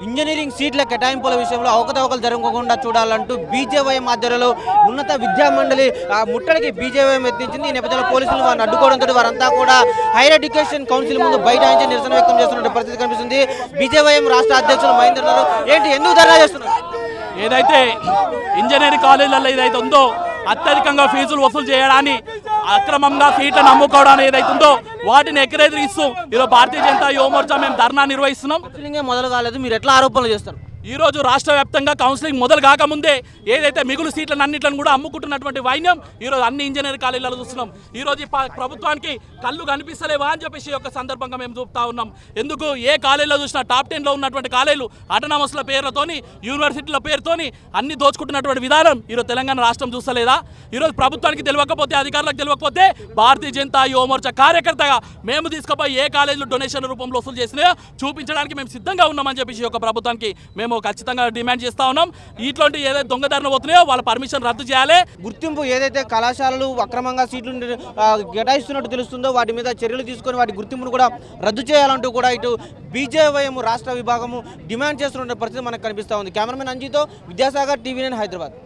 Engineering సీట్ల కేటాయింపుల విషయంలో అవకతవకలు జరగకుండా చూడాలంటూ బీజేవైఎం ఆధ్వర్యంలో ఉన్నత విద్యా మండలి ఆ, ముట్టడికి బీజేవైఎం ఎత్తించింది ఈ నేపథ్యంలో పోలీసులు వారిని అడ్డుకోవడంతో వారంతా కూడా హైయర్ ఎడ్యుకేషన్ కౌన్సిల్ ముందు బైఠాయించి నిరసన వ్యక్తం చేస్తున్న పరిస్థితి కనిపిస్తుంది. బీజేవైఎం రాష్ట్ర అధ్యక్షులు మహేందర్ ఏంటి ఎందుకు ధర్నా చేస్తున్నారు? ఏదైతే ఇంజనీరింగ్ కాలేజీలలో ఏదైతే ఉందో అత్యధికంగా ఫీజులు వసూలు చేయడాన్ని అక్రమంగా సీట్లను అమ్ముకోవడానికి ఏదైతే ఉందో వాటిని ఎక్కడెదిరిస్తూ ఈరోజు భారతీయ జనతా యువమోర్చా మేము ధర్నా నిర్వహిస్తున్నాం. మొదలు కాలేదు. మీరు ఎట్లా ఆరోపణలు చేస్తారు? ఈ రోజు రాష్ట్ర వ్యాప్తంగా కౌన్సిలింగ్ మొదలు కాకముందే ఏదైతే మిగులు సీట్లను అన్నింటిని కూడా అమ్ముకుంటున్నటువంటి వైన్యం ఈ రోజు అన్ని ఇంజనీర్ కాలేజీలలో చూస్తున్నాం. ఈరోజు ప్రభుత్వానికి కళ్ళు కనిపిస్తలేవా అని చెప్పేసి యొక్క సందర్భంగా మేము చూపుతా ఉన్నాం. ఎందుకు? ఏ కాలేజీలో చూసినా టాప్ టెన్లో ఉన్నటువంటి కాలేజీలు అటనామస్ల పేర్లతోని యూనివర్సిటీల పేరుతోని అన్ని దోచుకుంటున్నటువంటి విధానం ఈరోజు తెలంగాణ రాష్ట్రం చూస్తలేదా? ఈరోజు ప్రభుత్వానికి తెలియకపోతే అధికారులకు తెలియకపోతే భారతీయ జనతా యువమోర్చా కార్యకర్తగా మేము తీసుకుపోయి ఏ కాలేజీలు డొనేషన్ రూపంలో వసూలు చేసినాయో చూపించడానికి మేము సిద్ధంగా ఉన్నామని చెప్పేసి ఒక యొక్క ప్రభుత్వానికి మేము ఖచ్చితంగా డిమాండ్ చేస్తా ఉన్నాం. ఇట్లాంటి ఏదైతే దొంగదారిన పోతున్నాయో వాళ్ళ పర్మిషన్ రద్దు చేయాలి. గుర్తింపు ఏదైతే కళాశాలలు అక్రమంగా సీట్లు కేటాయిస్తున్నట్టు తెలుస్తుందో వాటి మీద చర్యలు తీసుకొని వాటి గుర్తింపును కూడా రద్దు చేయాలంటూ కూడా ఇటు బీజేవైఎం రాష్ట్ర విభాగము డిమాండ్ చేస్తున్న పరిస్థితి మనకు కనిపిస్తూ ఉంది. కెమెరామెన్ అంజీతో విద్యాసాగర్ టీవీ నైన్ హైదరాబాద్.